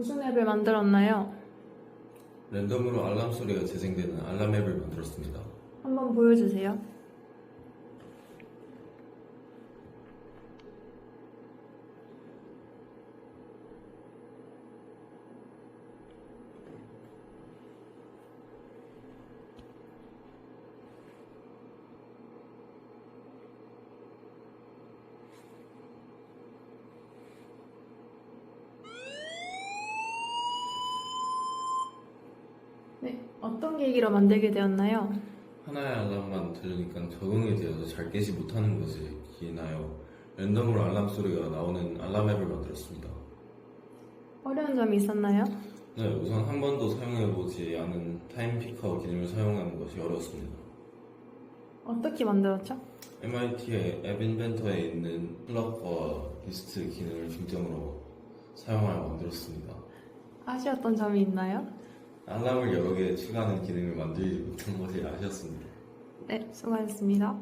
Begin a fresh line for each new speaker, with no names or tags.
무슨 앱을 만들었나요?
랜덤으로 알람 소리가 재생되는 알람 앱을 만들었습니다.
한번 보여주세요. 네, 어떤 계기로 만들게 되었나요?
하나의 알람만 들으니까 적응이 되어서 잘 깨지 못하는 것이 기나요. 랜덤으로 알람 소리가 나오는 알람 앱을 만들었습니다.
어려운 점이 있었나요?
네, 우선 한 번도 사용해보지 않은 타임 피커 기능을 사용하는 것이 어려웠습니다.
어떻게 만들었죠?
MIT의 앱 인벤터에 있는 플러그와 리스트 기능을 중점으로 사용하여 만들었습니다.
아쉬웠던 점이 있나요?
알람을 여러 개 추가하는 기능을 만들지 못한 것이 아쉬웠습니다.
네, 수고하셨습니다.